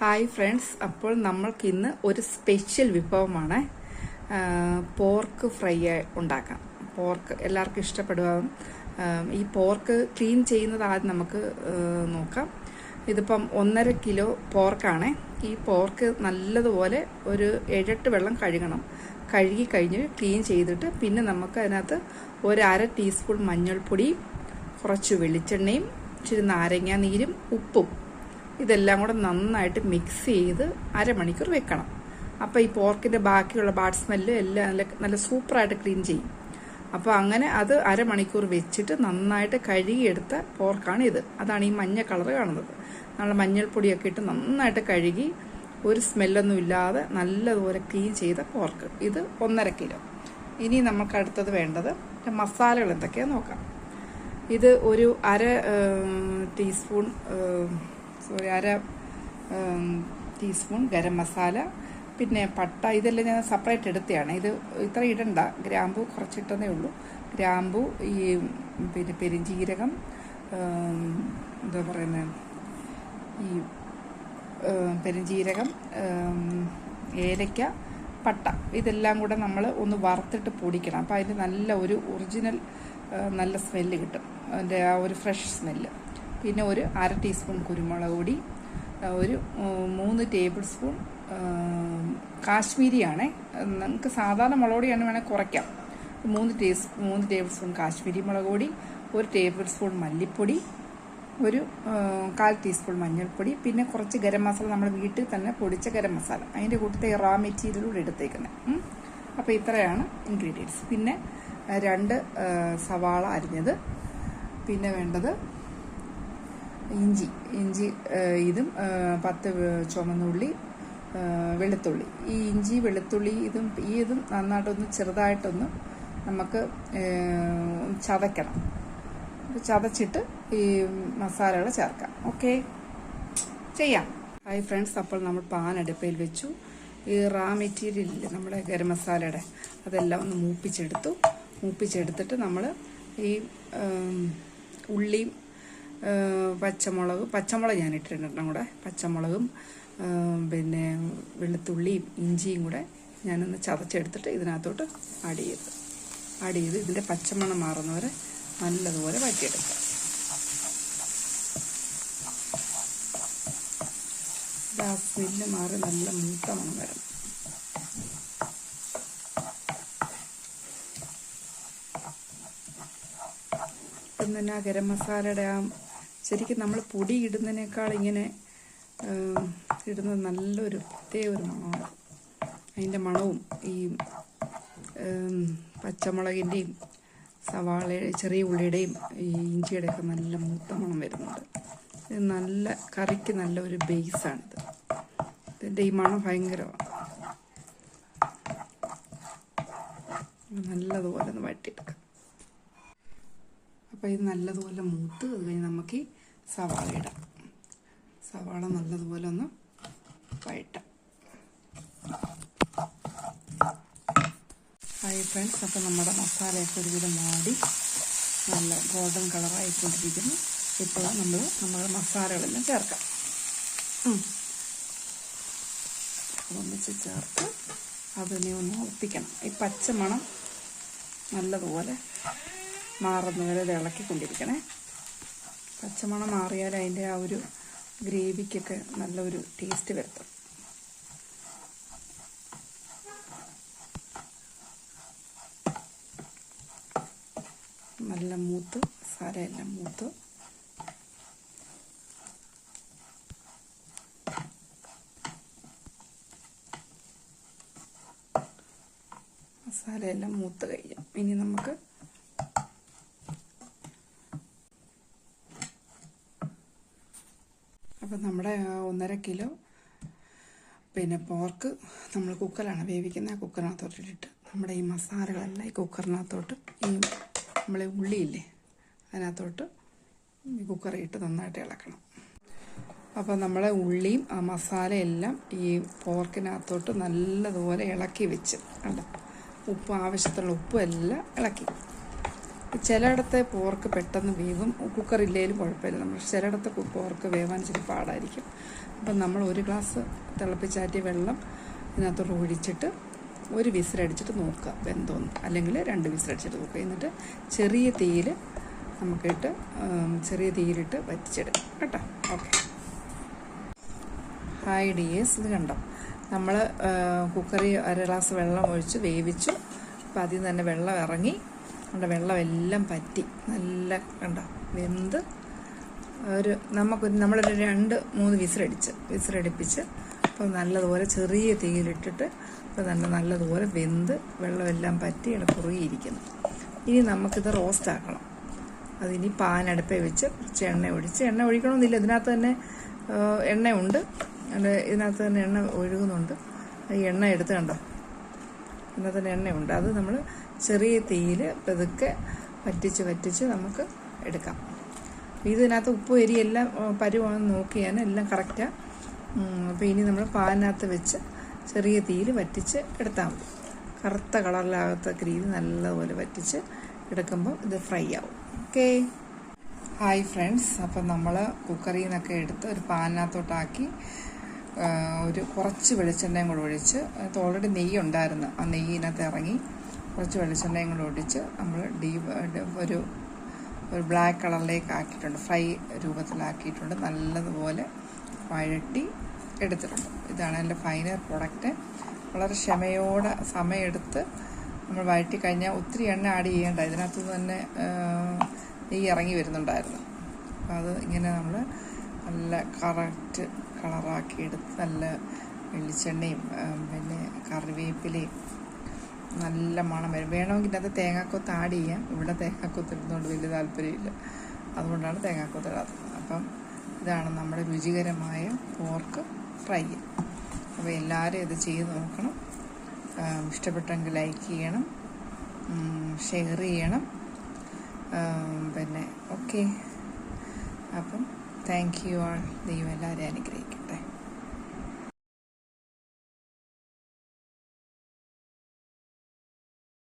Hi friends അപ്പോൾ നമ്മൾക്ക് ഇന്ന് ഒരു സ്പെഷ്യൽ വിഭവമാണ് പോർക്ക് ഫ്രൈ ഉണ്ടാക്കാം പോർക്ക് എല്ലാവർക്കും ഇഷ്ടപ്പെടുവാം ഈ പോർക്ക് ക്ലീൻ ചെയ്യുന്നത് ആദ്യം നമുക്ക് നോക്കാം. ഇതിപ്പം ഒന്നര കിലോ പോർക്കാണ്. ഈ പോർക്ക് നല്ലതുപോലെ ഒരു എഴട്ട് വെള്ളം കഴുകണം. കഴുകി കഴിഞ്ഞ് ക്ലീൻ ചെയ്തിട്ട് പിന്നെ നമുക്ക് അതിനകത്ത് ഒരു അര ടീസ്പൂൺ മഞ്ഞൾപ്പൊടി കുറച്ച് വെളിച്ചെണ്ണയും ഇച്ചിരി നാരങ്ങാനീരും ഉപ്പും ഇതെല്ലാം കൂടെ നന്നായിട്ട് മിക്സ് ചെയ്ത് അരമണിക്കൂർ വെക്കണം. അപ്പോൾ ഈ പോർക്കിന്റെ ബാക്കിയുള്ള ബാഡ് സ്മെല്ല് എല്ലാം നല്ല നല്ല സൂപ്പറായിട്ട് ക്ലീൻ ചെയ്യും. അപ്പോൾ അങ്ങനെ അത് അരമണിക്കൂർ വെച്ചിട്ട് നന്നായിട്ട് കഴുകിയെടുത്ത പോർക്കാണ് ഇത്. അതാണ് ഈ മഞ്ഞ കളർ കാണുന്നത്. നമ്മൾ മഞ്ഞൾപ്പൊടിയൊക്കെ ഇട്ട് നന്നായിട്ട് കഴുകി ഒരു സ്മെല്ലൊന്നും ഇല്ലാതെ നല്ലതുപോലെ ക്ലീൻ ചെയ്ത പോർക്ക് ഇത് ഒന്നര കിലോ. ഇനി നമുക്ക് അടുത്തത് വേണ്ടത് മസാലകൾ എന്തൊക്കെയാണെന്ന് നോക്കാം. ഇത് ഒരു അര ടീസ്പൂൺ സോറി അര ടീസ്പൂൺ ഗരം മസാല പിന്നെ പട്ട ഇതെല്ലാം ഞാൻ സെപ്പറേറ്റ് എടുത്തതാണ്. ഇത് ഇത്ര ഇടണ്ട ഗ്രാമ്പു കുറച്ചിട്ടതേ ഉള്ളൂ. ഗ്രാമ്പു ഈ പിന്നെ പെരിഞ്ജീരകം ഏം, എന്താ പറയുന്നത് ഈ പെരിഞ്ചീരകം ഏലയ്ക്ക പട്ട ഇതെല്ലാം കൂടെ നമ്മൾ ഒന്ന് വറുത്തിട്ട് പൊടിക്കണം. അപ്പോൾ അതിന് നല്ല ഒരു ഒറിജിനൽ നല്ല സ്മെല്ല് കിട്ടും. അതിന്റെ ആ ഒരു ഫ്രഷ് സ്മെല്ല് പിന്നെ ഒരു അര ടീസ്പൂൺ കുരുമുളക് പൊടി ഒരു മൂന്ന് ടേബിൾ സ്പൂൺ കാശ്മീരിയാണ്. നമുക്ക് സാധാരണ മുളക് പൊടിയാണ് വേണമെങ്കിൽ കുറയ്ക്കാം. മൂന്ന് ടീസ് മൂന്ന് ടേബിൾ സ്പൂൺ കാശ്മീരി മുളക് പൊടി ഒരു ടേബിൾ സ്പൂൺ മല്ലിപ്പൊടി ഒരു കാൽ ടീസ്പൂൺ മഞ്ഞൾപ്പൊടി പിന്നെ കുറച്ച് ഗരം മസാല നമ്മൾ വീട്ടിൽ തന്നെ പൊടിച്ച ഗരം മസാല. അതിന്റെ കൂട്ടത്തെ റാ മെറ്റീരിയലൂടെ എടുത്തേക്കുന്നത് അപ്പോൾ ഇത്രയാണ് ഇൻഗ്രീഡിയൻസ് പിന്നെ രണ്ട് സവാള അരിഞ്ഞത്. പിന്നെ വേണ്ടത് ഇഞ്ചി ഇഞ്ചി ഇതും പത്ത് ചുമന്നുള്ളി വെളുത്തുള്ളി. ഈ ഇഞ്ചി വെളുത്തുള്ളി ഇതും ഈ ഇതും നന്നായിട്ടൊന്ന് ചെറുതായിട്ടൊന്ന് നമുക്ക് ചതയ്ക്കണം. ചതച്ചിട്ട് ഈ മസാലകൾ ചേർക്കാം. ഓക്കെ? ചെയ്യാം. Hi friends. അപ്പോൾ നമ്മൾ പാൻ അടുപ്പയിൽ വെച്ചു. ഈ റാ മെറ്റീരിയൽ ഇല്ലേ നമ്മുടെ ഗരം മസാലയുടെ? അതെല്ലാം ഒന്ന് മൂപ്പിച്ചെടുത്തു. മൂപ്പിച്ചെടുത്തിട്ട് നമ്മൾ ഈ ഉള്ളിയും പച്ചമുളക് പച്ചമുളക് ഞാൻ ഇട്ടിട്ടുണ്ട് കൂടെ. പച്ചമുളകും പിന്നെ വെളുത്തുള്ളിയും ഇഞ്ചിയും കൂടെ ഞാനൊന്ന് ചതച്ചെടുത്തിട്ട് ഇതിനകത്തോട്ട് ആഡ് ചെയ്ത് ആഡ് ചെയ്ത് ഇതിന്റെ പച്ചമണം മാറുന്നവരെ നല്ലതുപോലെ വറ്റിയെടുക്കുക ഇത് സ്മെല്ല് മാറി നല്ല മൂത്ത മണം വരണം ഇപ്പം തന്നെ ആ ഗരം മസാലയുടെ ആ ശരിക്കും നമ്മൾ പൊടി ഇടുന്നതിനേക്കാൾ ഇങ്ങനെ ഇടുന്നത് നല്ലൊരു പ്രത്യേക ഒരു മണമാണ്. അതിന്റെ മണവും ഈ പച്ചമുളകിന്റെയും സവാള ചെറിയ ഉള്ളിയുടെയും ഈ ഇഞ്ചിയുടെയൊക്കെ നല്ല മൂത്ത മണം വരുന്നുണ്ട്. ഇത് നല്ല കറിക്ക് നല്ലൊരു ബേസാണിത്. ഇതിന്റെ ഈ മണം ഭയങ്കരമാണ്. നല്ലതുപോലെ ഒന്ന് വട്ടിയെടുക്കാം അപ്പോൾ ഇത് നല്ലതുപോലെ മൂത്ത് അത് കഴിഞ്ഞ് നമുക്ക് സവാള ഇടാം സവാള നല്ലതുപോലെ ഒന്ന് വഴട്ട ഹായ് ഫ്രണ്ട്സ് അപ്പോൾ നമ്മുടെ മസാലയൊക്കെ ഒരുവിധം മാടി നല്ല ഗോൾഡൻ കളറായിക്കൊണ്ടിരിക്കുന്നു ഇപ്പോൾ നമ്മൾ നമ്മുടെ മസാലകളെല്ലാം ചേർക്കാം. ഒന്നിച്ച് ചേർത്ത് അതിനെ ഒന്ന് ഒപ്പിക്കണം ഈ പച്ചമണം നല്ലതുപോലെ മാറുന്നവരെ ഇളക്കിക്കൊണ്ടിരിക്കണേ. പച്ചമണം മാറിയാൽ അതിന്റെ ആ ഒരു ഗ്രേവിക്കൊക്കെ നല്ലൊരു ടേസ്റ്റ് വരുത്തും. നല്ല മൂത്ത് സാരയെല്ലാം മൂത്ത്. മസാലയെല്ലാം മൂത്ത് കഴിയും ഇനി നമുക്ക് നമ്മുടെ ഒന്നര കിലോ പിന്നെ പോർക്ക് നമ്മൾ കുക്കറിലാണ് വേവിക്കുന്നത് ആ കുക്കറിനകത്തോട്ട് ഇട്ടിട്ട് നമ്മുടെ ഈ മസാലകളെല്ലാം ഈ കുക്കറിനകത്തോട്ട് ഈ നമ്മളെ ഉള്ളിയില്ലേ അതിനകത്തോട്ട് ഈ കുക്കറിൽ ഇട്ട് നന്നായിട്ട് ഇളക്കണം. അപ്പോൾ നമ്മളെ ഉള്ളിയും ആ മസാലയെല്ലാം ഈ പോർക്കിനകത്തോട്ട് നല്ലതുപോലെ ഇളക്കി വെച്ച് കണ്ടോ? ഉപ്പ് ആവശ്യത്തിനുള്ള ഉപ്പും എല്ലാം ഇളക്കി. ചിലയിടത്തെ പോർക്ക് പെട്ടെന്ന് വേവും. കുക്കറില്ലേലും കുഴപ്പമില്ല. നമ്മൾ ചിലയിടത്തെ പോർക്ക് വേവാൻ ഇച്ചിരി പാടായിരിക്കും. അപ്പം നമ്മൾ ഒരു ഗ്ലാസ് തിളപ്പിച്ചാറ്റിയ വെള്ളം ഇതിനകത്തോട്ട് ഒഴിച്ചിട്ട് ഒരു വിസിലടിച്ചിട്ട് നോക്കുക. വെന്തോന്ന്. അല്ലെങ്കിൽ രണ്ട് വിസിലടിച്ചിട്ട് നോക്കുക. എന്നിട്ട് ചെറിയ തീയിൽ നമുക്കിട്ട് ചെറിയ തീയിലിട്ട് വറ്റിച്ചെടുക്കാം. കേട്ടോ? ഓക്കെ ഹായ് ഡിയേഴ്സ് ഇത് കണ്ടോ? നമ്മൾ കുക്കറിൽ അര ഗ്ലാസ് വെള്ളം ഒഴിച്ച് വേവിച്ചു. അപ്പോൾ അതിൽ നിന്ന് തന്നെ വെള്ളം ഇറങ്ങി നമ്മുടെ വെള്ളമെല്ലാം പറ്റി. നല്ല കണ്ട? വെന്ത് ഒരു നമുക്കൊരു നമ്മളൊരു രണ്ട് മൂന്ന് വിസിലടിച്ച് വിസിലടിപ്പിച്ച് അപ്പോൾ നല്ലതുപോലെ ചെറിയ തീയിലിട്ടിട്ട് അപ്പോൾ നല്ല നല്ലതുപോലെ വെന്ത് വെള്ളമെല്ലാം പറ്റി ഇവിടെ കുറുകിയിരിക്കുന്നു. ഇനി നമുക്കിത് റോസ്റ്റ് ആക്കണം അതിനി പാനടുപ്പേ വെച്ച് കുറച്ച് എണ്ണ ഒഴിച്ച് എണ്ണ ഒഴിക്കണമെന്നില്ല. ഇതിനകത്ത് തന്നെ എണ്ണയുണ്ട്. ഇതിനകത്ത് തന്നെ എണ്ണ ഒഴുകുന്നുണ്ട്. ഈ എണ്ണ എടുത്ത് കണ്ടോ? ഇതിനകത്ത് തന്നെ എണ്ണയുണ്ട്. അത് നമ്മൾ ചെറിയ തീയിൽ പതുക്കെ വറ്റിച്ച് വറ്റിച്ച് നമുക്ക് എടുക്കാം. ഇതിനകത്ത് ഉപ്പ് എരി എല്ലാം പരുവാണെന്ന് നോക്കിയാൽ എല്ലാം കറക്റ്റാണ് അപ്പോൾ ഇനി നമ്മൾ പാനിനകത്ത് വെച്ച് ചെറിയ തീയിൽ വറ്റിച്ച് എടുത്താൽ മതി. കറുത്ത കളറിലാകത്തക്ക രീതി നല്ലപോലെ വറ്റിച്ച് എടുക്കുമ്പോൾ ഇത് ഫ്രൈ ആവും. ഓക്കെ? Hi friends. അപ്പം നമ്മൾ കുക്കറിൽ നിന്നൊക്കെ എടുത്ത് ഒരു പാനിനകത്തോട്ടാക്കി ഒരു കുറച്ച് വെളിച്ചെണ്ണയും കൂടെ ഒഴിച്ച് അത് ഓൾറെഡി നെയ്യ് ഉണ്ടായിരുന്നു. ആ നെയ്യിനകത്ത് ഇറങ്ങി. കുറച്ച് വെളിച്ചെണ്ണയും കൂടെ ഒടിച്ച് നമ്മൾ ഡീ ഒരു ഒരു ബ്ലാക്ക് കളറിലേക്ക് ആക്കിയിട്ടുണ്ട്. ഫ്രൈ രൂപത്തിലാക്കിയിട്ടുണ്ട്. നല്ലതുപോലെ വഴട്ടി എടുത്തിട്ടുണ്ട്. ഇതാണ് എന്റെ ഫൈനൽ പ്രൊഡക്റ്റ് വളരെ ക്ഷമയോടെ സമയമെടുത്ത് നമ്മൾ വഴറ്റി കഴിഞ്ഞാൽ ഒത്തിരി എണ്ണ ആഡ് ചെയ്യേണ്ട. ഇതിനകത്ത് തന്നെ നെയ്യ് ഇറങ്ങി വരുന്നുണ്ടായിരുന്നു. അപ്പം അത് ഇങ്ങനെ നമ്മൾ നല്ല കറക്റ്റ് കളറാക്കി എടുത്ത് നല്ല വെളിച്ചെണ്ണയും പിന്നെ കറിവേപ്പിലയും നല്ല മണം വരും. വേണമെങ്കിൽ അത് തേങ്ങാക്കൊത്ത് ആഡ് ചെയ്യാം. ഇവിടെ തേങ്ങാക്കൊത്ത് ഇടുന്നതുകൊണ്ട് വലിയ താല്പര്യമില്ല. അതുകൊണ്ടാണ് തേങ്ങാക്കൊത്ത് ഇടാത്തത്. അപ്പം ഇതാണ് നമ്മുടെ രുചികരമായ പോർക്ക് ഫ്രൈ അപ്പോൾ എല്ലാവരും ഇത് ചെയ്ത് നോക്കണം. ഇഷ്ടപ്പെട്ടെങ്കിൽ ലൈക്ക് ചെയ്യണം. ഷെയർ ചെയ്യണം. പിന്നെ ഓക്കെ അപ്പം താങ്ക് യു ആൾ ദൈവം എല്ലാവരെയും അനുഗ്രഹിക്കും